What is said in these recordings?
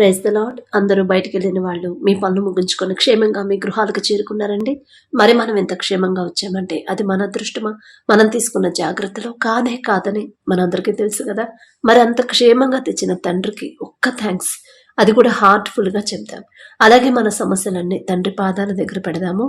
Praise the lord అందరూ బయటికి వెళ్ళిన వాళ్ళు మీ పనులు ముగించుకొని క్షేమంగా మీ గృహాలకు చేరుకున్నారండి. మరి మనం ఎంత క్షేమంగా వచ్చామంటే అది మన అదృష్టమా? మనం తీసుకున్న జాగ్రత్తలో కాదే కాదని మనందరికీ తెలుసు కదా. మరి అంత క్షేమంగా తెచ్చిన తండ్రికి ఒక్క థ్యాంక్స్ అది కూడా హార్ట్ఫుల్గా చెప్దాం అలాగే మన సమస్యలన్నీ తండ్రి పాదాల దగ్గర పెడదాము.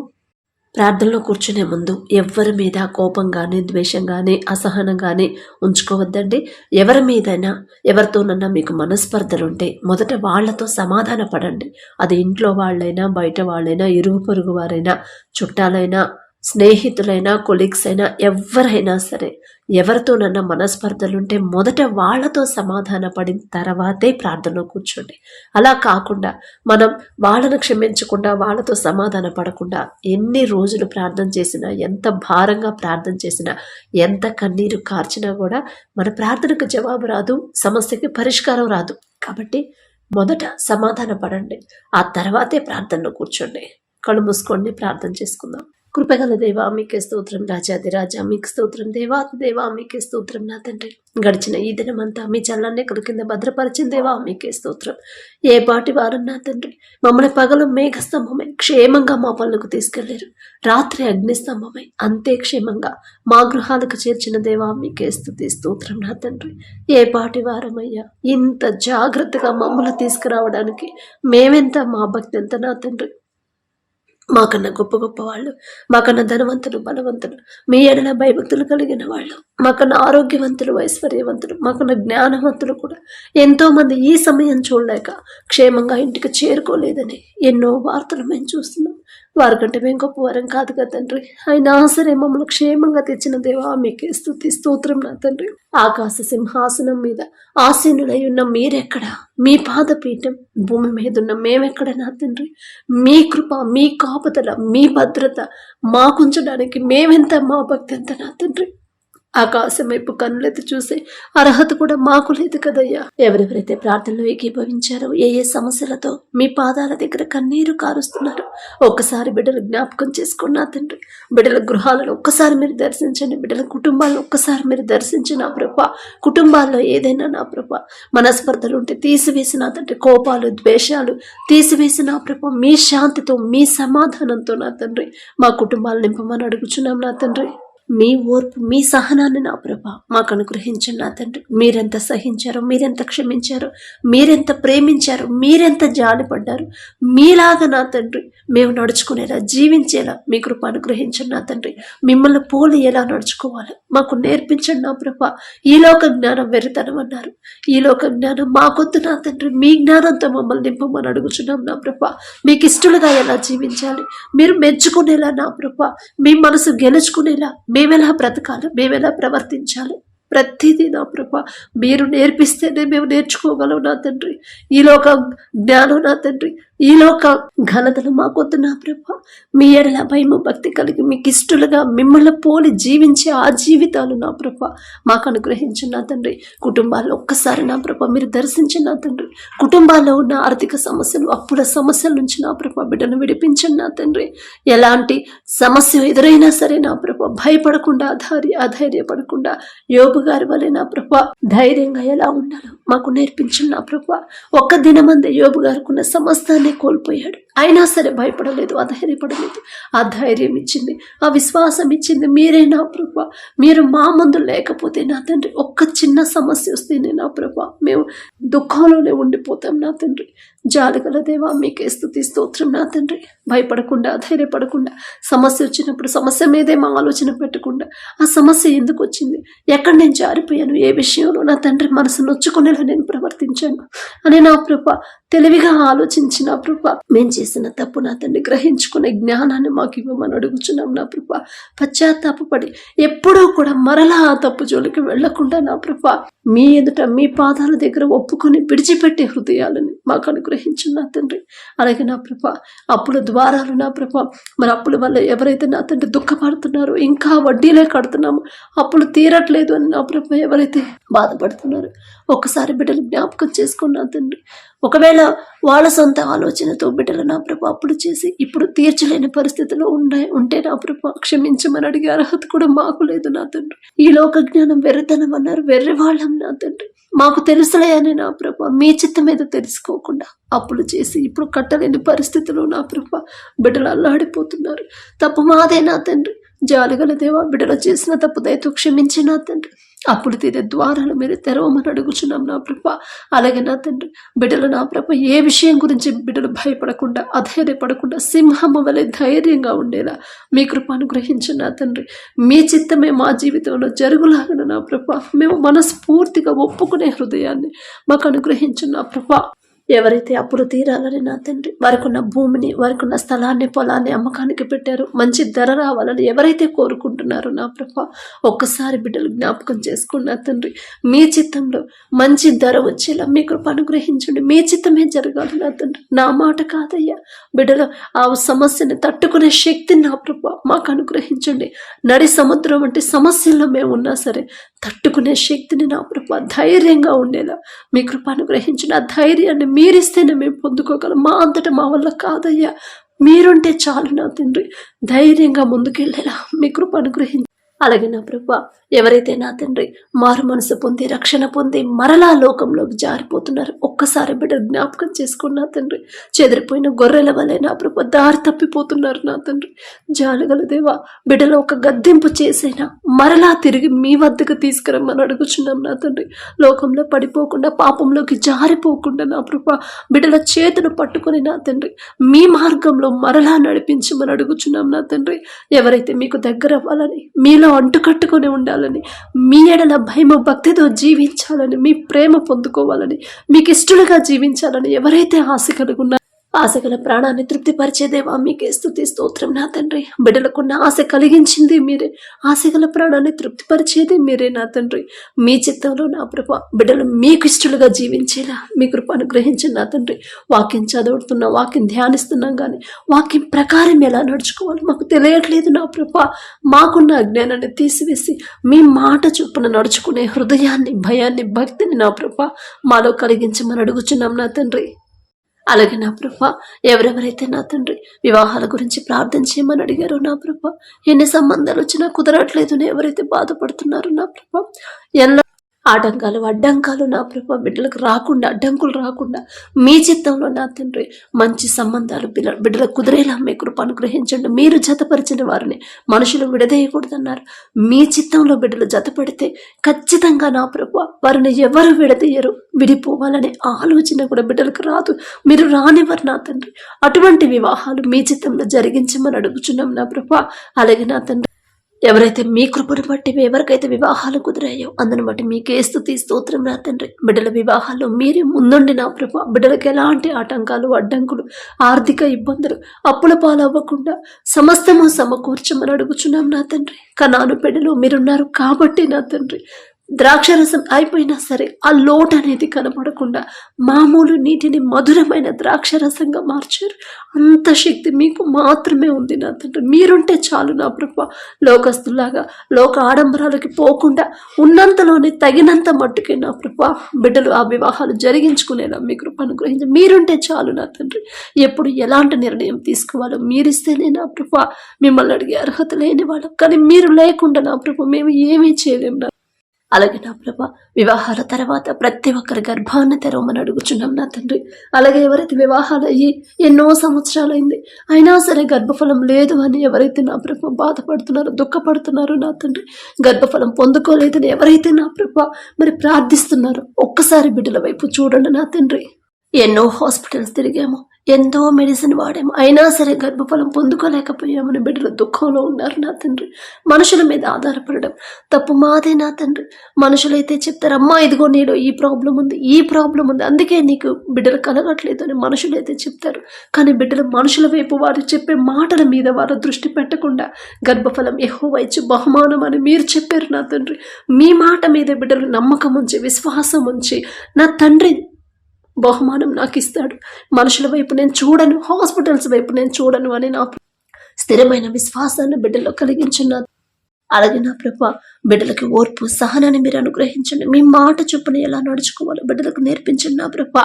ప్రార్థనలో కూర్చునే ముందు ఎవరి మీద కోపం కానీ ద్వేషం కానీ అసహనం కానీ ఉంచుకోవద్దండి. ఎవరి మీదైనా ఎవరితోనన్నా మీకు మనస్పర్ధలు ఉంటే మొదట వాళ్ళతో సమాధాన పడండి అది ఇంట్లో వాళ్ళైనా బయట వాళ్ళైనా ఇరుగు పొరుగు వారైనా చుట్టాలైనా స్నేహితులైనా కొలీగ్స్ అయినా ఎవరైనా సరే ఎవరితోనన్నా మనస్పర్ధలుంటే మొదట వాళ్ళతో సమాధాన పడిన తర్వాతే ప్రార్థనలో కూర్చోండి. అలా కాకుండా మనం వాళ్ళను క్షమించకుండా వాళ్ళతో సమాధాన పడకుండా ఎన్ని రోజులు ప్రార్థన చేసినా ఎంత భారంగా ప్రార్థన చేసినా ఎంత కన్నీరు కార్చినా కూడా మన ప్రార్థనకు జవాబు రాదు సమస్యకి పరిష్కారం రాదు. కాబట్టి మొదట సమాధాన పడండి ఆ తర్వాతే ప్రార్థనలో కూర్చోండి. కళ్ళు మూసుకోండి ప్రార్థన చేసుకుందాం. కృపగల దేవా మీకే స్తోత్రం రాజాది రాజా మీకు స్తోత్రం దేవాతి దేవా మీకే స్తోత్రం నా తండ్రి. గడిచిన ఈ దినమంతా మీ చల్లాన్ని ఎక్కడ కింద భద్రపరిచిన దేవా మీకే స్తోత్రం. ఏ పాటి వారు నా తండ్రి మమ్మల్ని పగలు మేఘస్తంభమై క్షేమంగా మా పనులకు తీసుకెళ్ళారు. రాత్రి అగ్నిస్తంభమై అంతే క్షేమంగా మా గృహాలకు చేర్చిన దేవా మీకే స్థుతి స్తోత్రం నా తండ్రి. ఏ పాటి వారమయ్యా ఇంత జాగ్రత్తగా మమ్మల్ని తీసుకురావడానికి మేమెంత మా భక్తి ఎంత నా తండ్రి. మాకన్నా గొప్ప గొప్ప వాళ్ళు మాకన్నా ధనవంతులు బలవంతులు మీ ఎడల భయభక్తులు కలిగిన వాళ్ళు మాకన్నా ఆరోగ్యవంతులు ఐశ్వర్యవంతులు మాకన్నా జ్ఞానవంతులు కూడా ఎంతో మంది ఈ సమయం చూడలేక క్షేమంగా ఇంటికి చేరుకోలేదని ఎన్నో వార్తలు మేము చూస్తున్నాం. వారికంటే మేము గొప్ప వరం కాదు కదా తండ్రి. అయినా సరే మమ్మల్ని క్షేమంగా తెచ్చిన దేవా మీకే స్థుతి స్తోత్రం నా తండ్రి. ఆకాశ సింహాసనం మీద ఆసీనులై ఉన్న మీరెక్కడ? మీ పాదపీఠం భూమి మీద ఉన్న మేమెక్కడ నా తండ్రి? మీ కృప మీ కాపుదల మీ భద్రత మాకుంచడానికి మేమెంత మా భక్తి ఎంత నా తండ్రి. ఆకాశం వైపు కన్నులెత్తి చూసే అర్హత కూడా మాకు లేదు కదయ్యా. ఎవరెవరైతే ప్రార్థనలో ఏకీభవించారో ఏ ఏ సమస్యలతో మీ పాదాల దగ్గర కన్నీరు కారుస్తున్నారు ఒక్కసారి బిడ్డలు జ్ఞాపకం చేసుకున్నా తండ్రి బిడ్డల గృహాలను ఒక్కసారి మీరు దర్శించండి బిడ్డల కుటుంబాలను ఒక్కసారి మీరు దర్శించి నా ప్రభ. కుటుంబాల్లో ఏదైనా నా ప్రభ. మనస్పర్ధలు ఉంటే తీసివేసిన తండ్రి కోపాలు ద్వేషాలు తీసివేసి నా ప్రభ. మీ శాంతితో మీ సమాధానంతో నా తండ్రి మా కుటుంబాలు నింపమని అడుగుచున్నాం నా తండ్రి. మీ ఓర్పు మీ సహనాన్ని నా ప్రభ మాకు అనుగ్రహించండి నా తండ్రి. మీరెంత సహించారో మీరెంత క్షమించారో మీరెంత ప్రేమించారో మీరెంత జాలిపడ్డారు మీలాగా నా తండ్రి మేము నడుచుకునేలా జీవించేలా మీ కృప అనుగ్రహించండి నా తండ్రి. మిమ్మల్ని పోలి ఎలా నడుచుకోవాలి. మాకు నేర్పించండి నా ప్రభ. ఈ లోక జ్ఞానం వెరితనం అన్నారు. ఈ లోక జ్ఞానం మాకొద్దు నా తండ్రి. మీ జ్ఞానంతో మమ్మల్ని నింపమని అడుగుచున్నాం నా ప్రభ. మీకు ఇష్టలుగా ఎలా జీవించాలి? మీరు మెచ్చుకునేలా నా ప్రభ. మీ మనసు గెలుచుకునేలా మేమెలా బ్రతకాలి? మేమెలా ప్రవర్తించాలి? ప్రతిదీ నా ప్రభ మీరు నేర్పిస్తేనే మేము నేర్చుకోగలం నా తండ్రి. ఈ లోక జ్ఞానం నా తండ్రి. ఈ లోక ఘనతలు మాకొద్దు నా ప్రభ? మీ ఎడల భయము భక్తి కలిగి మీకు ఇష్టలుగా మిమ్మల్ని పోలి జీవించే ఆ జీవితాలు నా ప్రభ. మాకు అనుగ్రహించిన నా తండ్రి కుటుంబాల్లో ఒక్కసారి నా ప్రభ మీరు దర్శించిన నా తండ్రి కుటుంబాల్లో ఉన్న ఆర్థిక సమస్యలు అప్పుల సమస్యల నుంచి నా ప్రభ బిడ్డను విడిపించండి నా తండ్రి. ఎలాంటి సమస్య ఎదురైనా సరే నా ప్రభ భయపడకుండా అధైర్య అధైర్యపడకుండా యోగు గారి వలె నా ప్రభ ధైర్యంగా ఎలా ఉండాలో మాకు నేర్పించండి నా ప్రభ. ఒక్క దినమందే యోబు గారికి సమస్తాన్ని కోల్పోయాడు. అయినా సరే భయపడలేదు అధైర్యపడలేదు. ఆ ధైర్యం ఇచ్చింది ఆ విశ్వాసం ఇచ్చింది మీరే నా ప్రభ. మీరు మా ముందు లేకపోతే నా తండ్రి ఒక్క చిన్న సమస్య వస్తేనే నా ప్రభ. మేము దుఃఖంలోనే ఉండిపోతాం నా తండ్రి. జాలిగల దేవా మీకే స్థుతి స్తోత్రం నా తండ్రి. భయపడకుండా ధైర్యపడకుండా సమస్య వచ్చినప్పుడు సమస్య మీదే మా ఆలోచన పెట్టకుండా ఆ సమస్య ఎందుకు వచ్చింది? ఎక్కడ నేను జారిపోయాను? ఏ విషయంలో నా తండ్రి మనసు నొచ్చుకునేలా నేను ప్రవర్తించాను? అని నా ప్రభ తెలివిగా ఆలోచించిన ప్రభ మేము చేసిన తప్పు నా తండ్రి గ్రహించుకునే జ్ఞానాన్ని మాకు ఇవ్వమని అడుగుచున్నాం నా ప్రభ. పశ్చాత్తాపడి ఎప్పుడూ కూడా మరలా ఆ తప్పు జోలికి వెళ్ళకుండా నా ప్రభ. మీ ఎదుట మీ పాదాల దగ్గర ఒప్పుకొని విడిచిపెట్టే హృదయాలని మాకు అనుగ్రహించిన నా తండ్రి. అలాగే నా ప్రభ అప్పుల ద్వారాలు నా ప్రభ. మరి అప్పుల వల్ల ఎవరైతే నా తండ్రి దుఃఖపడుతున్నారో ఇంకా వడ్డీలే కడుతున్నాము అప్పులు తీరట్లేదు అని నా ప్రభ ఎవరైతే బాధపడుతున్నారు ఒక్కసారి బిడ్డలు జ్ఞాపకం చేసుకుని నా తండ్రి. ఒకవేళ వాళ్ళ సొంత ఆలోచనతో బిడ్డలు నా ప్రభు అప్పుడు చేసి ఇప్పుడు తీర్చలేని పరిస్థితిలో ఉండే ఉంటే నా ప్రభు క్షమించమని అడిగే అర్హత కూడా మాకు లేదు నా తండ్రి. ఈ లోక జ్ఞానం వెర్రితనం అన్నారు వెర్రి వాళ్ళం నా తండ్రి. మాకు తెలుసులే అని నా ప్రభ మీ చిత్తం మీద తెలుసుకోకుండా అప్పులు చేసి ఇప్పుడు కట్టలేని పరిస్థితిలో నా ప్రభ బిడ్డలు అల్లాడిపోతున్నారు. తప్పు మాదే నా తండ్రి. జాలిగల దేవా బిడ్డలు చేసిన తప్పు దయతో క్షమించి నా తండ్రి. అప్పుడు తీరే ద్వారాలు మీరు తెరవమని అడుగుచున్నాం నా ప్రభ. అలాగే నా తండ్రి బిడ్డలు నా ప్రభ ఏ విషయం గురించి బిడ్డలు భయపడకుండా అధైర్యపడకుండా సింహము వలె ధైర్యంగా ఉండేలా మీ కృప అనుగ్రహించు నా తండ్రి. మీ చిత్తమే మా జీవితంలో జరుగులాగిన నా ప్రభ. మేము మనస్ఫూర్తిగా ఒప్పుకునే హృదయాన్ని మాకు అనుగ్రహించిన నా ప్రభ. ఎవరైతే అప్పులు తీరాలని నా తండ్రి వారికి ఉన్న భూమిని వారికి ఉన్న స్థలాన్ని పొలాన్ని అమ్మకానికి పెట్టారు మంచి ధర రావాలని ఎవరైతే కోరుకుంటున్నారో నా ప్రభ ఒక్కసారి బిడ్డలు జ్ఞాపకం చేసుకున్న తండ్రి. మీ చిత్తంలో మంచి ధర వచ్చేలా మీ కృప అనుగ్రహించండి. మీ చిత్తమే జరగాలి నా తండ్రి. నా మాట కాదయ్యా. బిడ్డలు ఆ సమస్యని తట్టుకునే శక్తిని నా ప్రభ మాకు అనుగ్రహించండి. నడి సముద్రం వంటి సమస్యల్లో మేము ఉన్నా సరే తట్టుకునే శక్తిని నా కృప ధైర్యంగా ఉండేలా మీ కృప అనుగ్రహించిన ధైర్యాన్ని మీరిస్తేనే మేము పొందుకోగలం. మా అంతటా మా వల్ల కాదయ్యా. మీరుంటే చాలు నా తండ్రి. ధైర్యంగా ముందుకెళ్ళేలా మీ కృప అనుగ్రహించి అలాగే నా ప్రభు? ఎవరైతే నా తండ్రి మారు మనసు పొంది రక్షణ పొంది మరలా లోకంలోకి జారిపోతున్నారు ఒక్కసారి బిడ్డ జ్ఞాపకం చేసుకుని నా తండ్రి. చెదిరిపోయిన గొర్రెల వలె నా ప్రభు దారి తప్పిపోతున్నారు నా తండ్రి. జాలగల దేవా బిడ్డలో ఒక గద్దెంపు చేసైనా మరలా తిరిగి మీ వద్దకు తీసుకురమ్మని అడుగుచున్నాం నా తండ్రి. లోకంలో పడిపోకుండా పాపంలోకి జారిపోకుండా నా ప్రభు బిడ్డల చేతులు పట్టుకొని నా తండ్రి మీ మార్గంలో మరలా నడిపించమని అడుగుచున్నాం నా తండ్రి. ఎవరైతే మీకు దగ్గర అవ్వాలని మీలో అంటుకట్టుకొని ఉండాలని మీ ఎడల భయము భక్తితో జీవించాలని మీ ప్రేమ పొందుకోవాలని మీకు ఇష్టలుగా జీవించాలని ఎవరైతే ఆశ కలిగి ఆశగల ప్రాణాన్ని తృప్తిపరిచేదేవా మీకే స్థుతి స్తోత్రం నా తండ్రి. బిడ్డలకున్న ఆశ కలిగించింది మీరే. ఆశగల ప్రాణాన్ని తృప్తిపరిచేది మీరే నా తండ్రి. మీ చిత్తంలో నా ప్రభ బిడ్డలు మీకు ఇష్టలుగా జీవించేలా మీ కృప అనుగ్రహించండి నా తండ్రి. వాక్యం చదువుతున్నా వాక్యం ధ్యానిస్తున్నాం కానీ వాక్యం ప్రకారం ఎలా నడుచుకోవాలి మాకు తెలియట్లేదు నా ప్రభ. మాకున్న అజ్ఞానాన్ని తీసివేసి మీ మాట చొప్పున నడుచుకునే హృదయాన్ని భయాన్ని భక్తిని నా ప్రభ మాలో కలిగించమని అడుగుచున్నాం నా తండ్రి. అలాగే నా ప్రభ ఎవరెవరైతే నా తండ్రి వివాహాల గురించి ప్రార్థన చేయమని అడిగారో నా ప్రభ ఎన్ని సంబంధాలు వచ్చినా కుదరట్లేదు అని ఎవరైతే బాధపడుతున్నారో నా ప్రభ ఎన్నో ఆటంకాలు అడ్డంకాలు నా ప్రభా బిడ్డలకు రాకుండా అడ్డంకులు రాకుండా మీ చిత్తంలో నా తండ్రి మంచి సంబంధాలు పిల్ల బిడ్డలకు కుదిరేలా మీ కృప అనుగ్రహించండి. మీరు జతపరిచిన వారిని మనుషులు విడదీయకూడదన్నారు. మీ చిత్తంలో బిడ్డలు జతపడితే ఖచ్చితంగా నా ప్రభు వారిని ఎవరు విడదీయరు? విడిపోవాలనే ఆలోచన కూడా బిడ్డలకు రాదు. మీరు రానివ్వరు నా తండ్రి. అటువంటి వివాహాలు మీ చిత్తంలో జరిగించమని అడుగుచున్నాం నా ప్రభా. అలాగే నా తండ్రి ఎవరైతే మీ కృపను బట్టి ఎవరికైతే వివాహాలు కుదిరాయో అందును బట్టి మీకే స్థుతి స్తోత్రం నా తండ్రి. బిడ్డల వివాహాల్లో మీరే ముందుండి నా ప్రభు. బిడ్డలకు ఎలాంటి ఆటంకాలు అడ్డంకులు ఆర్థిక ఇబ్బందులు అప్పుల పాలవ్వకుండా సమస్తము సమకూర్చమని అడుగుచున్నాం నా తండ్రి. కనాను బిడ్డలు మీరున్నారు కాబట్టి నా తండ్రి. ద్రాక్షరసం అయిపోయినా సరే ఆ లోటు అనేది కనపడకుండా మామూలు నీటిని మధురమైన ద్రాక్షరసంగా మార్చారు. అంత శక్తి మీకు మాత్రమే ఉంది నా తండ్రి మీరుంటే చాలు నా ప్రభ. లోకస్తులాగా లోక ఆడంబరాలకి పోకుండా ఉన్నంతలోనే తగినంత మట్టుకే నా ప్రభ. బిడ్డలు ఆ వివాహాలు జరిగించుకునేలా మీ కృప అనుగ్రహించి మీరుంటే చాలు నా తండ్రి. ఎప్పుడు ఎలాంటి నిర్ణయం తీసుకోవాలో మీరిస్తేనే నా ప్రభ. మిమ్మల్ని అడిగే అర్హత లేని వాళ్ళం. కానీ మీరు లేకుండా నా ప్రభ మేము ఏమీ చేయలేము నా అలాగే నా ప్రభ? వివాహాల తర్వాత ప్రతి ఒక్కరి గర్భాన్ని తెరవమని అడుగుచున్నాం నా తండ్రి. అలాగే ఎవరైతే వివాహాలు అయ్యి ఎన్నో సంవత్సరాలైంది అయినా సరే గర్భఫలం లేదు అని ఎవరైతే నా ప్రభ బాధపడుతున్నారో దుఃఖపడుతున్నారో నా తండ్రి గర్భఫలం పొందుకోలేదని ఎవరైతే నా ప్రభ మరి ప్రార్థిస్తున్నారో ఒక్కసారి బిడ్డల వైపు చూడండి నా తండ్రి. ఎన్నో హాస్పిటల్స్ తిరిగాము. ఎంతో మెడిసిన్ వాడాము. అయినా సరే గర్భఫలం పొందుకోలేకపోయామని బిడ్డలు దుఃఖంలో ఉన్నారు నా తండ్రి. మనుషుల మీద ఆధారపడడం తప్పు మాదే నా తండ్రి. మనుషులైతే చెప్తారు అమ్మా ఇదిగో నీలో ఈ ప్రాబ్లం ఉంది ఈ ప్రాబ్లం ఉంది. అందుకే నీకు బిడ్డలు కలగట్లేదు అని మనుషులైతే చెప్తారు. కానీ బిడ్డలు మనుషుల వైపు వారు చెప్పే మాటల మీద వారు దృష్టి పెట్టకుండా గర్భఫలం ఎహో ఇచ్చి బహుమానం అని మీరు చెప్పారు నా తండ్రి. మీ మాట మీద బిడ్డలు నమ్మకం ఉంచి విశ్వాసం ఉంచి నా తండ్రి బహుమానం నాకు ఇస్తాడు. మనుషుల వైపు నేను చూడను హాస్పిటల్స్ వైపు నేను చూడను అని నా స్థిరమైన విశ్వాసాన్ని బిడ్డలో కలిగించున్నారు అలాగే నా ప్రభ బిడ్డలకి ఓర్పు సహనాన్ని మీరు అనుగ్రహించండి. మీ మాట చొప్పున ఎలా నడుచుకోవాలో బిడ్డలకు నేర్పించండి నా ప్రభ.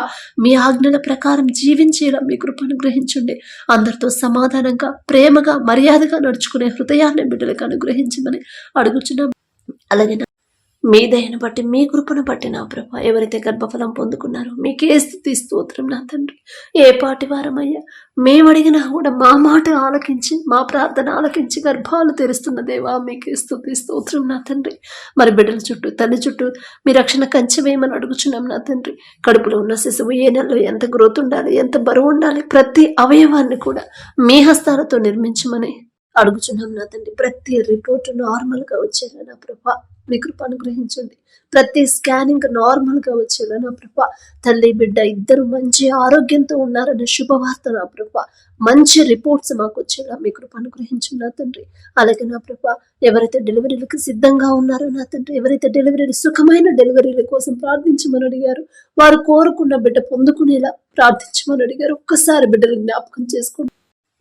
మీ ఆజ్ఞల ప్రకారం జీవించేలా మీ కృప అనుగ్రహించండి. అందరితో సమాధానంగా ప్రేమగా మర్యాదగా నడుచుకునే హృదయాన్ని బిడ్డలకు అనుగ్రహించమని అడుగుచున్నాం. అలాగే నా మీ దయను బట్టి మీ కృపను బట్టి నా ప్రభ ఎవరైతే గర్భఫలం పొందుకున్నారో మీకే స్థుతి స్తోత్రం నా తండ్రి. ఏ పాటి వారమయ్యా మేము అడిగినా కూడా మా మాట ఆలకించి మా ప్రార్థన ఆలకించి గర్భాలు తెరుస్తున్న దేవా మీకే స్థుతి స్తోత్రం నా తండ్రి. మరి బిడ్డల చుట్టూ తల్లి చుట్టూ మీ రక్షణ కంచె వేయమని అడుగుచున్నాం నా తండ్రి. కడుపులో ఉన్న శిశువు ఏ నెలలో ఎంత గ్రోత్ ఉండాలి ఎంత బరువు ఉండాలి ప్రతి అవయవాన్ని కూడా మీ హస్తాలతో నిర్మించమని అడుగుచున్నాం నా తండ్రి. ప్రతి రిపోర్ట్ నార్మల్గా వచ్చేలా నా ప్రభా. మీ కృప అనుగ్రహించండి. ప్రతి స్కానింగ్ నార్మల్గా వచ్చేలా నా ప్రభ. తల్లి బిడ్డ ఇద్దరు మంచి ఆరోగ్యంతో ఉన్నారనే శుభవార్త నా ప్రభ. మంచి రిపోర్ట్స్ మాకు వచ్చేలా మీ కృప అనుగ్రహించండి నా తండ్రి. అలాగే నా ప్రభ ఎవరైతే డెలివరీలకు సిద్ధంగా ఉన్నారో నా తండ్రి ఎవరైతే డెలివరీలు సుఖమైన డెలివరీల కోసం ప్రార్థించమని అడిగారు వారు కోరుకున్న బిడ్డ పొందుకునేలా ప్రార్థించమని అడిగారు. ఒక్కసారి బిడ్డలు జ్ఞాపకం చేసుకోండి.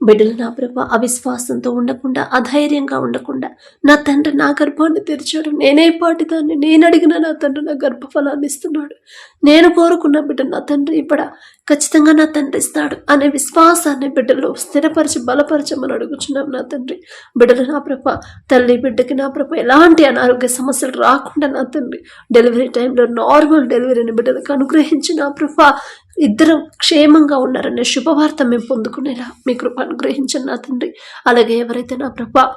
బిడ్డలు నా ప్రభ అవిశ్వాసంతో ఉండకుండా అధైర్యంగా ఉండకుండా నా తండ్రి నా గర్భాన్ని తెరిచాడు. నేనే పాటిదాన్ని. నేను అడిగిన నా తండ్రి నా గర్భఫలాన్ని ఇస్తున్నాడు. నేను కోరుకున్న బిడ్డ నా తండ్రి ఇప్పుడ ఖచ్చితంగా నా తండ్రి ఇస్తాడు అనే విశ్వాసాన్ని బిడ్డలో స్థిరపరిచి బలపరచమని అడుగుచున్నాం నా తండ్రి. బిడ్డలు నా ప్రభ తల్లి బిడ్డకి నా ప్రభ ఎలాంటి అనారోగ్య సమస్యలు రాకుండా నా తండ్రి. డెలివరీ టైంలో నార్మల్ డెలివరీని బిడ్డలకు అనుగ్రహించి నా ప్రభ ఇద్దరు క్షేమంగా ఉన్నారనే శుభవార్త మేము పొందుకునేలా మీ కృప అనుగ్రహించండి నా తండ్రి. అలాగే ఎవరైతే నా ప్రభా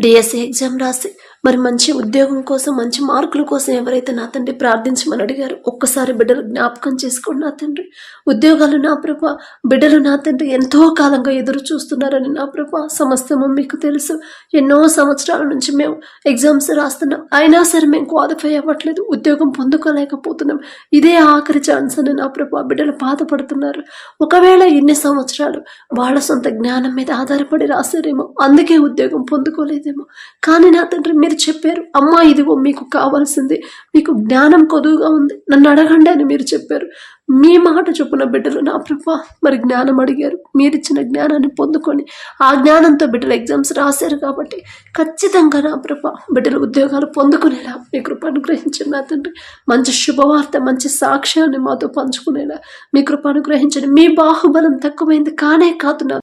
డిఎస్సి ఎగ్జామ్ రాసి మరి మంచి ఉద్యోగం కోసం మంచి మార్కుల కోసం ఎవరైతే నా తండ్రి ప్రార్థించమని అడిగారు ఒక్కసారి బిడ్డలు జ్ఞాపకం చేసుకోండి నా తండ్రి. ఉద్యోగాలు నా ప్రభ బిడ్డలు నా తండ్రి ఎంతో కాలంగా ఎదురు చూస్తున్నారని నా ప్రభ సమస్తము మీకు తెలుసు. ఎన్నో సంవత్సరాల నుంచి మేము ఎగ్జామ్స్ రాస్తున్నాం. అయినా సరే మేము క్వాలిఫై అవ్వట్లేదు ఉద్యోగం పొందుకోలేకపోతున్నాం. ఇదే ఆఖరి ఛాన్స్ అని నా ప్రభ బిడ్డలు బాధపడుతున్నారు. ఒకవేళ ఎన్ని సంవత్సరాలు వాళ్ళ సొంత జ్ఞానం మీద ఆధారపడి రాశారేమో అందుకే ఉద్యోగం పొందుకోలేదేమో. కానీ నా తండ్రి మీరు చెప్పారు. అమ్మా ఇదిగో మీకు కావాల్సింది. మీకు జ్ఞానం కొదువుగా ఉంది. నన్ను అడగండి అని మీరు చెప్పారు. మీ మాట చొప్పున బిడ్డలు నా ప్రభా మరి జ్ఞానం అడిగారు. మీరు ఇచ్చిన జ్ఞానాన్ని పొందుకొని ఆ జ్ఞానంతో బిడ్డలు ఎగ్జామ్స్ రాశారు కాబట్టి ఖచ్చితంగా నా ప్రభా బిడ్డలు ఉద్యోగాలు పొందుకునేలా మీ కృప అనుగ్రహించండి నా తండ్రి. మంచి శుభవార్త మంచి సాక్ష్యాన్ని మాతో పంచుకునేలా మీ కృప అనుగ్రహించండి. మీ బాహుబలం తక్కువైంది కానే కాదు నా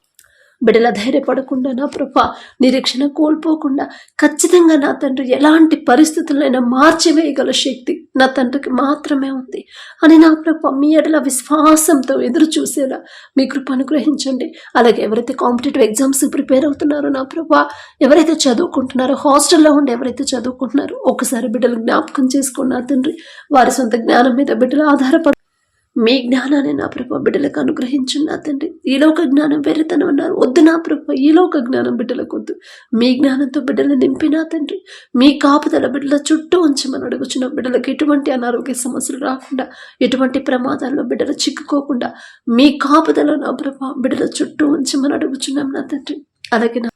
బిడ్డల ధైర్యపడకుండా నా ప్రభా? నిరీక్షణ కోల్పోకుండా ఖచ్చితంగా నా తండ్రి ఎలాంటి పరిస్థితులైనా మార్చివేయగల శక్తి నా తండ్రికి మాత్రమే ఉంది అని నా ప్రభా మీ ఎడల విశ్వాసంతో ఎదురు చూసేలా మీ కృప అనుగ్రహించండి. అలాగే ఎవరైతే కాంపిటేటివ్ ఎగ్జామ్స్ ప్రిపేర్ అవుతున్నారో నా ప్రభా ఎవరైతే చదువుకుంటున్నారో హాస్టల్లో ఉండి ఎవరైతే చదువుకుంటున్నారో ఒకసారి బిడ్డలు జ్ఞాపకం చేసుకున్న తండ్రి. వారి సొంత జ్ఞానం మీద బిడ్డలు ఆధారపడ మీ జ్ఞానాన్ని నా ప్రభ బిడ్డలకు అనుగ్రహించండి నా తండ్రి. ఈ లోక జ్ఞానం వెర్రితనం అన్నారు. వద్దు నా ప్రభ ఈ లోక జ్ఞానం బిడ్డలకు వద్దు. మీ జ్ఞానంతో బిడ్డలు నింపి నా తండ్రి. మీ కాపుదల బిడ్డల చుట్టూ ఉంచి మనం అడుగుచున్న బిడ్డలకు ఎటువంటి అనారోగ్య సమస్యలు రాకుండా ఎటువంటి ప్రమాదాల్లో బిడ్డలు చిక్కుకోకుండా మీ కాపుదల నా ప్రభ బిడ్డల చుట్టూ ఉంచి మనం అడుగుచున్నాం నా తండ్రి. అలాగే నా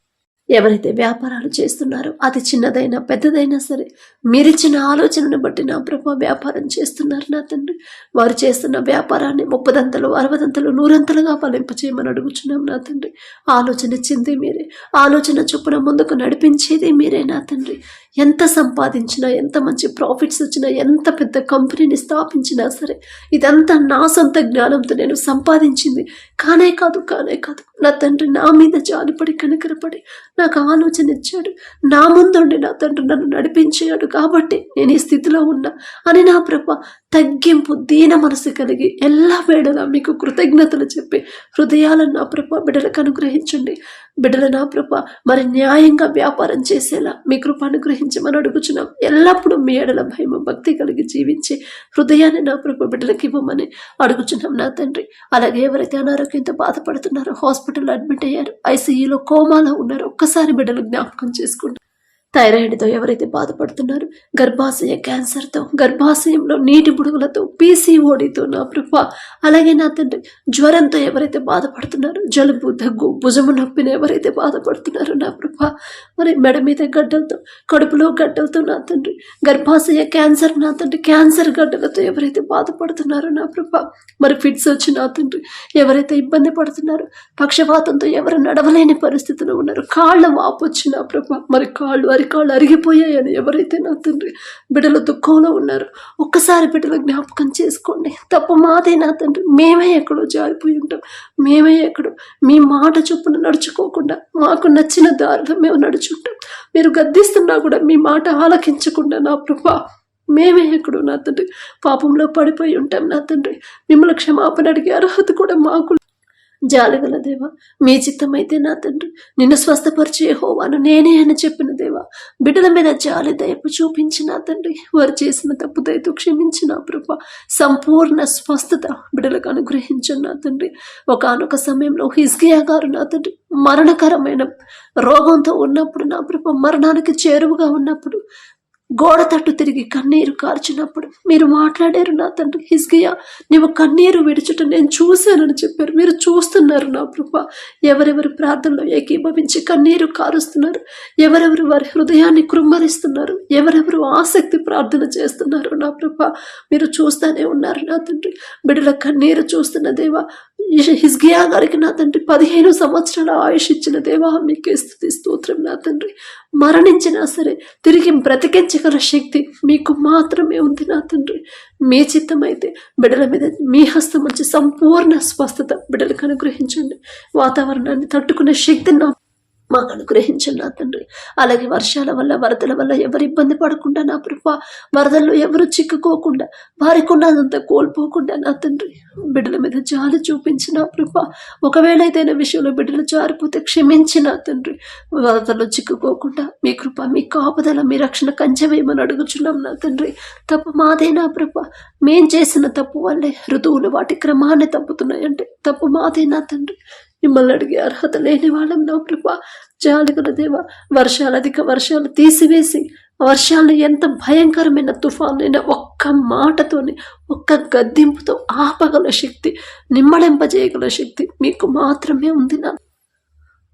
ఎవరైతే వ్యాపారాలు చేస్తున్నారో అది చిన్నదైనా పెద్దదైనా సరే మీరిచ్చిన ఆలోచనను బట్టి నా ప్రభ వ్యాపారం చేస్తున్నారు నా తండ్రి. వారు చేస్తున్న వ్యాపారాన్ని ముప్పదంతలు అరవదంతలు నూరంతలుగా ఫలింపచేయమని అడుగుచున్నాం నా తండ్రి. ఆలోచన ఇచ్చింది మీరే. ఆలోచన చొప్పున ముందుకు నడిపించేది మీరే నా తండ్రి. ఎంత సంపాదించినా ఎంత మంచి ప్రాఫిట్స్ వచ్చినా ఎంత పెద్ద కంపెనీని స్థాపించినా సరే ఇదంతా నా సొంత జ్ఞానంతో నేను సంపాదించింది. కానే కాదు కానే కాదు. నా తండ్రి నా మీద జాలిపడి కనికరపడి నాకు ఆలోచన ఇచ్చాడు. నా ముందుండి నా తండ్రి నన్ను నడిపించాడు కాబట్టి నేను ఈ స్థితిలో ఉన్నా అని నా ప్రభ తగ్గింపు దీన మనసు కలిగి ఎలా వేడలా మీకు కృతజ్ఞతలు చెప్పి హృదయాలను నా ప్రభ బిడ్డలకు అనుగ్రహించండి. బిడ్డల నా ప్రభ మరి న్యాయంగా వ్యాపారం చేసేలా మీ కృప మనం అడుగుచున్నాం. ఎల్లప్పుడూ మీ ఎడల భయం భక్తి కలిగి జీవించి హృదయాన్ని నా ప్రభ బిడ్డలకు ఇవ్వమని అడుగుచున్నాం నా తండ్రి. అలాగే ఎవరైతే అనారోగ్యంతో బాధపడుతున్నారో హాస్పిటల్లో అడ్మిట్ అయ్యారు ఐసీయూలో కోమాలో ఉన్నారో ఒక్కసారి బిడ్డలు జ్ఞాపకం చేసుకుంటారు థైరాయిడ్తో ఎవరైతే బాధపడుతున్నారో గర్భాశయ క్యాన్సర్తో గర్భాశయంలో నీటి బుడుగులతో పీసీఓడితో నా ప్రభ అలాగే నా తండ్రి జ్వరంతో ఎవరైతే బాధపడుతున్నారో జలుబు దగ్గు భుజము నొప్పిని ఎవరైతే బాధపడుతున్నారో నా ప్రభ మరి మెడ మీద గడ్డలతో కడుపులో గడ్డలతో నా తండ్రి గర్భాశయ క్యాన్సర్ నా తండ్రి క్యాన్సర్ గడ్డలతో ఎవరైతే బాధపడుతున్నారో నా ప్రభ మరి ఫిట్స్ వచ్చి నా తండ్రి ఎవరైతే ఇబ్బంది పడుతున్నారో పక్షపాతంతో ఎవరు నడవలేని పరిస్థితిలో ఉన్నారు కాళ్ళ వాపు నా ప్రభ మరి కాళ్ళు కాళ్ళు అరిగిపోయాయని ఎవరైతే నా తండ్రి బిడ్డలు దుఃఖంలో ఉన్నారు ఒక్కసారి బిడ్డల జ్ఞాపకం చేసుకోండి. తప్ప మాదే నా తండ్రి. మేమే ఎక్కడో జారిపోయి ఉంటాం. మేమే ఎక్కడో మీ మాట చొప్పున నడుచుకోకుండా మాకు నచ్చిన దారిలో మేము నడుచుంటాం మీరు గద్దిస్తున్నా కూడా మీ మాట ఆలకించకుండా నా ప్రభా మేమే ఎక్కడో నా తండ్రి. పాపంలో పడిపోయి ఉంటాం నా తండ్రి. మిమ్మల్ని క్షమాపణ అడిగే అర్హత కూడా మాకు జాలిగల దేవా మీ చిత్తమైతే నా తండ్రి. నిన్ను స్వస్థపరిచే హోవాను నేనే అని చెప్పిన దేవా. బిడ్డల మీద జాలి దయపు చూపించిన తండ్రి. వారు చేసిన తప్పు దయతో క్షమించిన ప్రభ. సంపూర్ణ స్వస్థత బిడ్డలకు అనుగ్రహించిన నా తండ్రి. ఒకనొక సమయంలో హిజ్గియా గారు నా తండ్రి మరణకరమైన రోగంతో ఉన్నప్పుడు నా ప్రభ మరణానికి చేరువుగా ఉన్నప్పుడు గోడ తట్టు తిరిగి కన్నీరు కార్చినప్పుడు మీరు మాట్లాడారు నా తండ్రి హిజ్కియా. నీవు కన్నీరు విడుచుట నేను చూశానని చెప్పారు. మీరు చూస్తున్నారు నా ప్రభ. ఎవరెవరు ప్రార్థనలో ఏకీభవించి కన్నీరు కారుస్తున్నారు? ఎవరెవరు వారి హృదయాన్ని కృమ్మరిస్తున్నారు ఎవరెవరు ఆసక్తి ప్రార్థన చేస్తున్నారు నా ప్రభ? మీరు చూస్తూనే ఉన్నారు నా తండ్రి. బిడ్డల కన్నీరు చూస్తున్న దేవా హిజ్గియా గారికి నా తండ్రి పదిహేను సంవత్సరాల ఆయుష్ ఇచ్చిన దేవా మీకే స్థుతి స్తోత్రం నా తండ్రి. మరణించినా సరే తిరిగి బ్రతికించగల శక్తి మీకు మాత్రమే ఉంది నా తండ్రి. మీ చిత్తమైతే బిడ్డల మీద మీ హస్తం వచ్చి సంపూర్ణ స్వస్థత బిడ్డలకు అనుగ్రహించండి. వాతావరణాన్ని తట్టుకునే శక్తిని నా మాకు అనుగ్రహించండి నా తండ్రి. అలాగే వర్షాల వల్ల వరదల వల్ల ఎవరు ఇబ్బంది పడకుండా నా ప్రభ వరదల్లో ఎవరు చిక్కుకోకుండా వారికి కోల్పోకుండా నా తండ్రి. బిడ్డల మీద జాలి చూపించి నా ప్రభ ఒకవేళ ఏదైనా విషయంలో బిడ్డలు జారిపోతే క్షమించి నా తండ్రి. వరదల్లో చిక్కుకోకుండా మీ కృప మీ కాపుదల మీ రక్షణ కంచెవేయమని అడుగుచున్నాం నా తండ్రి. తప్పు మాదే నా మేం చేసిన తప్పు వల్లే ఋతువులు వాటి క్రమాన్ని తప్పుతున్నాయంటే తప్పు మాదే నా తండ్రి. మిమ్మల్ని అడిగే అర్హత లేని వాళ్ళం నా కృప. జాలిగల దేవ వర్షాలు అధిక వర్షాలు తీసివేసి వర్షాలను ఎంత భయంకరమైన తుఫానైనా ఒక్క మాటతోని ఒక్క గద్దింపుతో ఆపగల శక్తి నిమ్మడింపజేయగల శక్తి మీకు మాత్రమే ఉంది నా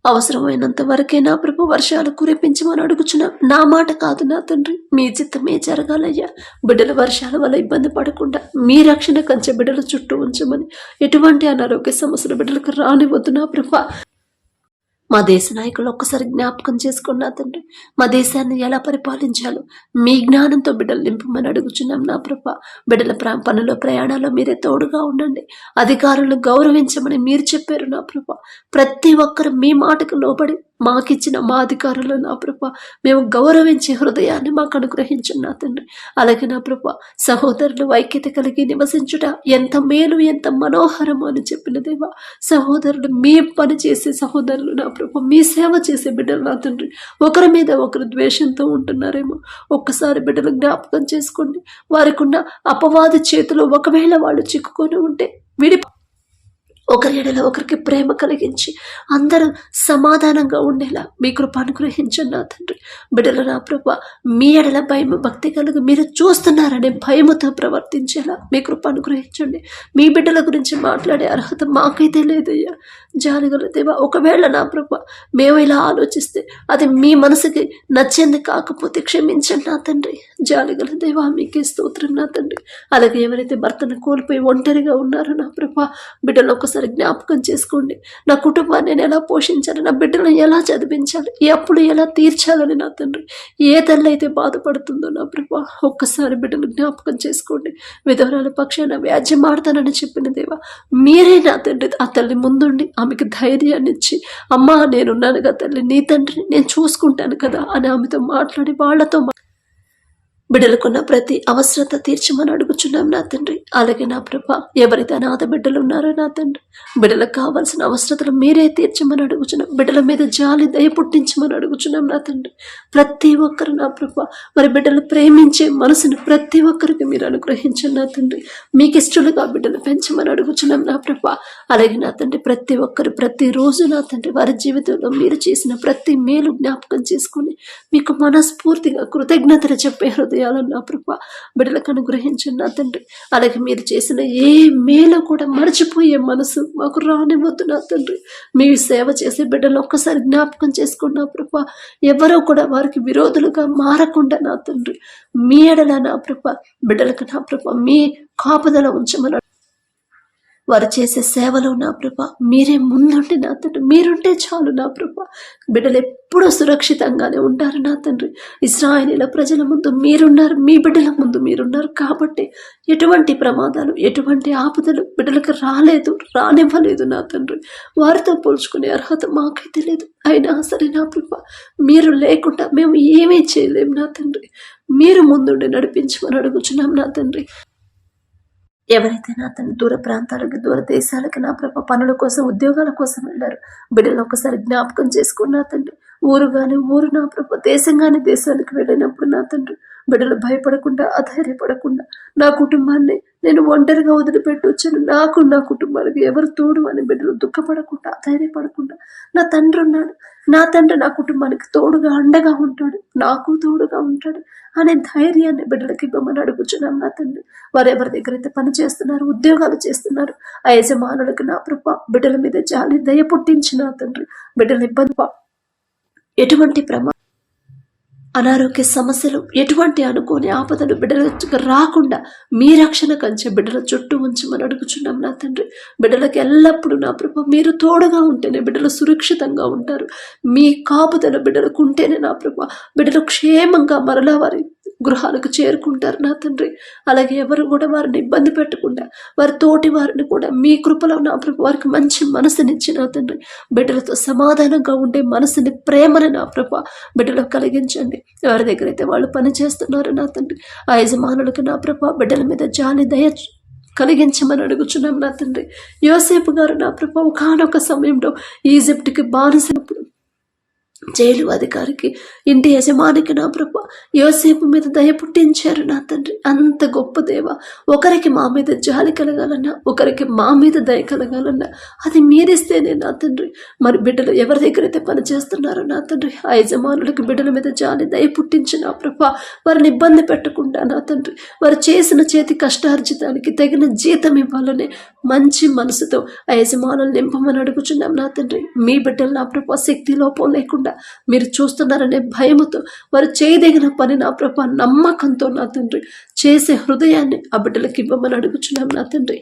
అవసరమైనంత వరకే నా ప్రభు వర్షాలు కురిపించమని అడుగుచున్నా నా మాట కాదు నా తండ్రి. మీ చిత్తమే జరగాలయ్యా. బిడ్డల వర్షాల వల్ల ఇబ్బంది పడకుండా మీ రక్షణ కంచె బిడ్డల చుట్టూ ఉంచమని. ఎటువంటి అనారోగ్య సమస్యలు బిడ్డలకు రానివద్దు నా ప్రభ. మా దేశ నాయకులు ఒక్కసారి జ్ఞాపకం చేసుకున్నా తండ్రి. మా దేశాన్ని ఎలా పరిపాలించాలో మీ జ్ఞానంతో బిడ్డలు నింపమని అడుగుచున్నాం నా ప్రభ. బిడ్డల ప్రా పనుల ప్రయాణాల్లో మీరే తోడుగా ఉండండి. అధికారులను గౌరవించమని మీరు చెప్పారు నా ప్రభ. ప్రతి ఒక్కరు మీ మాటకు లోబడి మాకిచ్చిన మా అధికారులు నా ప్రభ మేము గౌరవించే హృదయాన్ని మాకు అనుగ్రహించండి నా తండ్రి. అలాగే నా ప్రభ సహోదరులు ఐక్యత కలిగి నివసించుట ఎంత మేలు ఎంత మనోహరము అని చెప్పిన దేవా సహోదరులు మీ పని చేసే సహోదరులు నా ప్రభ మీ సేవ చేసే బిడ్డలు నా తండ్రి. ఒకరి మీద ఒకరు ద్వేషంతో ఉంటున్నారేమో ఒక్కసారి బిడ్డలు జ్ఞాపకం చేసుకోండి. వారికి ఉన్న అపవాది చేతిలో ఒకవేళ వాళ్ళు చిక్కుకొని ఉంటే విడి ఒకరి ఎడల ఒకరికి ప్రేమ కలిగించి అందరూ సమాధానంగా ఉండేలా మీ కృప అనుగ్రహించండి నా తండ్రి. బిడ్డల నా ప్రభ మీ ఎడల భయం భక్తి కలిగి మీరు చూస్తున్నారనే భయముతో ప్రవర్తించేలా మీ కృప అనుగ్రహించండి. మీ బిడ్డల గురించి మాట్లాడే అర్హత మాకైతే లేదయ్యా. జాలిగల దేవా ఒకవేళ నా ప్రభ మేము ఇలా ఆలోచిస్తే అది మీ మనసుకి నచ్చింది కాకపోతే క్షమించండి నా తండ్రి. జాలిగల దేవా మీకే స్తోత్రం నా తండ్రి. అలాగే ఎవరైతే భర్తను కోల్పోయి ఒంటరిగా ఉన్నారో నా ప్రభ బిడ్డలు ఒకసారి జ్ఞాపకం చేసుకోండి. నా కుటుంబాన్ని నేను ఎలా పోషించాలి నా బిడ్డలను ఎలా చదివించాలి ఎప్పుడు అప్పులు ఎలా తీర్చాలని నా తండ్రి. ఏ తల్లి అయితే బాధపడుతుందో నా ప్రభా ఒక్కసారి బిడ్డలు జ్ఞాపకం చేసుకోండి. విధవరాల పక్షాన వ్యాజ్యం ఆడతానని చెప్పిన దేవా మీరే నా తండ్రి ఆ తల్లి ముందుండి ఆమెకి ధైర్యాన్ని ఇచ్చి అమ్మా నేనున్నానుగా తల్లి నీ తండ్రిని నేను చూసుకుంటాను కదా అని ఆమెతో మాట్లాడి వాళ్ళతో మా- బిడ్డలకున్న ప్రతి అవసరత తీర్చమని అడుగుచున్నాం నా తండ్రి. అలాగే నా ప్రభ ఎవరైతే అనాథ బిడ్డలు ఉన్నారో నా తండ్రి బిడ్డలకు కావాల్సిన అవసరతలు మీరే తీర్చమని అడుగుచున్నాం. బిడ్డల మీద జాలి దయ పుట్టించమని అడుగుచున్నాం నా తండ్రి. ప్రతి ఒక్కరు నా ప్రభ మరి బిడ్డలు ప్రేమించే మనసును ప్రతి ఒక్కరికి మీరు అనుగ్రహించండి నా తండ్రి. మీకు ఇష్టలుగా బిడ్డలు పెంచమని అడుగుచున్నాం నా ప్రభ. అలాగే నా తండ్రి ప్రతి ఒక్కరు ప్రతిరోజు నా తండ్రి వారి జీవితంలో మీరు చేసిన ప్రతి మేలు జ్ఞాపకం చేసుకుని మీకు మనస్ఫూర్తిగా కృతజ్ఞతలు చెప్పే హృదయాలను నా ప్రభ బిడ్డలకు అనుగ్రహించండి నా తండ్రి. అలాగే మీరు చేసిన ఏ మేలు కూడా మర్చిపోయే మనసు మాకు రానివ్వద్దు నా తండ్రి. మీ సేవ చేసే బిడ్డలు ఒక్కసారి జ్ఞాపకం చేసుకోండి నా ఎవరో కూడా వారికి విరోధులుగా మారకుండా నా తండ్రి. మీ ఎడల నా ప్రభ బిడ్డలకు నా ప్రభ మీ కాపుదల ఉంచమని వారు చేసే సేవలో నా ప్రభ. మీరే ముందుండి నా తండ్రి. మీరుంటే చాలు నా ప్రభ. బిడ్డలు ఎప్పుడూ సురక్షితంగానే ఉంటారు నా తండ్రి. ఇస్రాయలీల ప్రజల ముందు మీరున్నారు. మీ బిడ్డల ముందు మీరున్నారు కాబట్టి ఎటువంటి ప్రమాదాలు ఎటువంటి ఆపదలు బిడ్డలకు రాలేదు రానివ్వలేదు నా తండ్రి. వారితో పోల్చుకునే అర్హత మాకైతే లేదు. అయినా సరే నా ప్రభ మీరు లేకుండా మేము ఏమీ చేయలేము నా తండ్రి. మీరు ముందుండి నడిపించమని అడుగుచున్నాం నా తండ్రి. ఎవరైతే నా దూర ప్రాంతాలకి దూర దేశాలకి నా ప్రభ పనుల కోసం ఉద్యోగాల కోసం వెళ్ళారు. బిడ్డలు ఒకసారి జ్ఞాపకం చేసుకున్నా తండ్రి ఊరుగాని ఊరు నా ప్రభు దేశంగాని దేశానికి వెళ్ళినప్పుడు నా తండ్రి బిడ్డలు భయపడకుండా అధైర్యపడకుండా నా కుటుంబాన్ని నేను ఒంటరిగా వదిలిపెట్టి వచ్చాను. నాకు నా కుటుంబానికి ఎవరు తోడు అని బిడ్డలు దుఃఖపడకుండా అధైర్యపడకుండా నా తండ్రి ఉన్నాడు. నా తండ్రి నా కుటుంబానికి తోడుగా అండగా ఉంటాడు. నాకు తోడుగా ఉంటాడు అనే ధైర్యాన్ని బిడ్డలకి ఇవ్వమని అడుగుచున్నాం నా తండ్రి. వారు ఎవరి దగ్గర అయితే పని చేస్తున్నారు ఉద్యోగాలు చేస్తున్నారు ఆ యజమానులకు నా ప్రభ బిడ్డల మీద జాలి దయ పుట్టించి నా తండ్రి. బిడ్డల ఇబ్బంది ఎటువంటి ప్రమా అనారోగ్య సమస్యలు ఎటువంటి అనుకోని ఆపదలు బిడ్డల రాకుండా మీ రక్షణ కంచె బిడ్డల చుట్టూ ఉంచమని అడుగుచున్నాం నా తండ్రి. బిడ్డలకు ఎల్లప్పుడూ నా ప్రభ మీరు తోడుగా ఉంటేనే బిడ్డలు సురక్షితంగా ఉంటారు. మీ కాపుదల బిడ్డలకు ఉంటేనే నా ప్రభ బిడ్డలు క్షేమంగా మరలా వారి గృహాలకు చేరుకుంటారు నా తండ్రి. అలాగే ఎవరు కూడా వారిని ఇబ్బంది పెట్టకుండా వారి తోటి వారిని కూడా మీ కృపలో నా ప్రభు వారికి మంచి మనసునిచ్చి నా తండ్రి. బిడ్డలతో సమాధానంగా ఉండే మనసుని ప్రేమని నా ప్రభు బిడ్డలకు కలిగించండి. ఎవరి దగ్గర అయితే వాళ్ళు పని చేస్తున్నారు నా తండ్రి ఆ యజమానులకు నా ప్రభు బిడ్డల మీద జాలి దయ కలిగించమని అడుగుచున్నాం నా తండ్రి. యోసేపు గారు నా ప్రభ కానొక సమయంలో ఈజిప్ట్కి బానిసినప్పుడు జైలు అధికారికి ఇంటి యజమానికి నా ప్రభ. యోసేపు మీద దయ పుట్టించారు నా తండ్రి. అంత గొప్ప దేవ. ఒకరికి మా మీద జాలి కలగాలన్నా ఒకరికి మా మీద దయ కలగాలన్నా. అది మీరిస్తేనే నా తండ్రి. మరి బిడ్డలు ఎవరి దగ్గర అయితే పని చేస్తున్నారో నా తండ్రి. ఆ యజమానులకు బిడ్డల మీద జాలి దయ పుట్టించి నా ప్రభ. వారిని ఇబ్బంది పెట్టకుండా నా తండ్రి. వారు చేసిన చేతి కష్టార్జితానికి తగిన జీతం ఇవ్వాలనే మంచి మనసుతో ఆ యజమానులు నింపమని అడుగుచున్నాం నా తండ్రి. మీ బిడ్డలు నా ప్రభ శక్తి లోపం లేకుండా మీరు చూస్తున్నారనే భయముతో వారు చేయదగిన పని నా ప్రభా నమ్మకంతో నా తండ్రి. చేసే హృదయాన్ని ఆ బిడ్డలకు ఇవ్వమని అడుగుచున్నాం నా తండ్రి.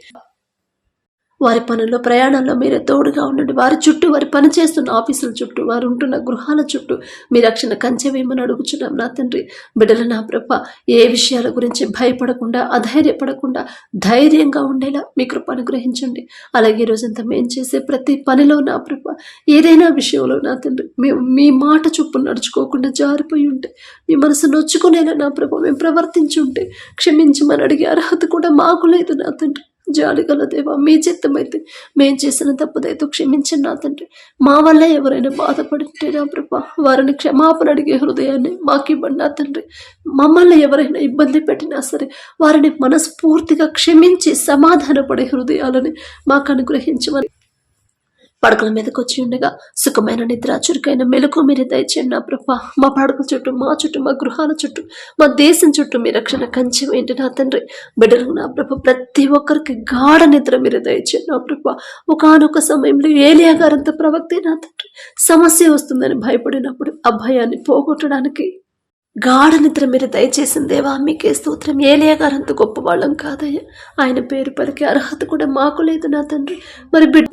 వారి పనుల్లో ప్రయాణంలో మీరే తోడుగా ఉండండి. వారి చుట్టూ వారి పని చేస్తున్న ఆఫీసుల చుట్టూ వారు ఉంటున్న గృహాల చుట్టూ మీ రక్షణ కంచె వేయమని అడుగుచున్నాం నా తండ్రి. బిడ్డల నా ప్రభ ఏ విషయాల గురించి భయపడకుండా అధైర్యపడకుండా ధైర్యంగా ఉండేలా మీ కృప అనుగ్రహించండి. అలాగే ఈ రోజంతా మేము చేసే ప్రతి పనిలో నా ప్రభ ఏదైనా విషయంలో నా తండ్రి మేము మీ మాట చొప్పున నడుచుకోకుండా జారిపోయి ఉంటే మీ మనసు నొచ్చుకునేలా నా ప్రభ మేము ప్రవర్తించి ఉంటే క్షమించమని అడిగే అర్హత కూడా మాకు లేదు నా తండ్రి. జాలి గల దేవా మీ చిత్తమైతే మేము చేసిన తప్పుదైతే క్షమించండి నా తండ్రి. మా వల్ల ఎవరైనా బాధపడితే నా ప్రభా వారిని క్షమాపణ అడిగే హృదయాన్ని మాకు ఇవ్వండి నా తండ్రి. మమ్మల్ని ఎవరైనా ఇబ్బంది పెట్టినా సరే వారిని మనస్ఫూర్తిగా క్షమించి సమాధానపడే హృదయాలని మాకు అనుగ్రహించమని పడకల మీదకి వచ్చి ఉండగా సుఖమైన నిద్ర చురుకైన మెలకు మీరు దయచేయండి నా ప్రభా. మా పడకల చుట్టూ మా చుట్టూ మా గృహాల చుట్టూ మా దేశం చుట్టూ మీ రక్షణ కంచె ఏంటి నా తండ్రి. బిడ్డలు నా ప్రభ ప్రతి ఒక్కరికి గాఢ నిద్ర మీరు దయచేయండి నా ప్రభ. ఒకనొక సమయంలో ఏలియా గారంత ప్రవక్తే నా తండ్రి. సమస్య వస్తుందని భయపడినప్పుడు ఆ భయాన్ని పోగొట్టడానికి గాఢ నిద్ర మీరు దయచేసిన దేవా మీకే స్తోత్రం. ఏలియా గారంత గొప్పవాళ్ళం కాదయ్యా. ఆయన పేరు పలికే అర్హత కూడా మాకు లేదు నా తండ్రి. మరి బిడ్డ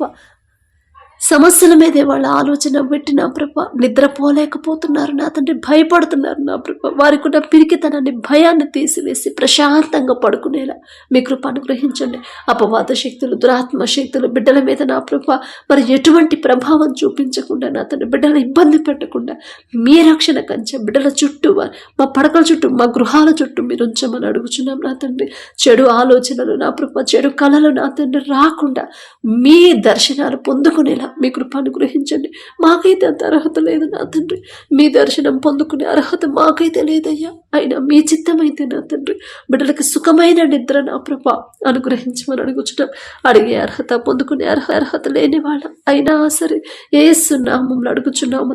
సమస్యల మీదే వాళ్ళ ఆలోచన పెట్టి నా ప్రభ నిద్రపోలేకపోతున్నారు నా తండ్రి భయపడుతున్నారు నా ప్రభ. వారికి ఉన్న పిరికితనాన్ని భయాన్ని తీసివేసి ప్రశాంతంగా పడుకునేలా మీ కృప అనుగ్రహించండి. అపవాద శక్తులు దురాత్మ శక్తులు బిడ్డల మీద నా ప్రభ మరి ఎటువంటి ప్రభావం చూపించకుండా నా తండ్రి బిడ్డలను ఇబ్బంది పెట్టకుండా మీ రక్షణ కంచె బిడ్డల చుట్టూ మా పడకల చుట్టూ మా గృహాల చుట్టూ మీరు ఉంచమని అడుగుచున్నాం నా తండ్రి. చెడు ఆలోచనలు నా ప్రభ చెడు కళలు నా తండ్రి రాకుండా మీ దర్శనాలు పొందుకునేలా మీ కృప అనుగ్రహించండి. మాకైతే అంత అర్హత లేదు నా తండ్రి. మీ దర్శనం పొందుకునే అర్హత మాకైతే లేదయ్యా. అయినా మీ చిత్తమైతే నా తండ్రి. బిడ్డలకి సుఖమైన నిద్ర నా ప్రభ. అనుగ్రహించమని అడుగుచడం అడిగే అర్హత పొందుకునే అర్హ అర్హత లేని వాళ్ళ. అయినా సరే ఏ నామంలో అడుగుచున్నాము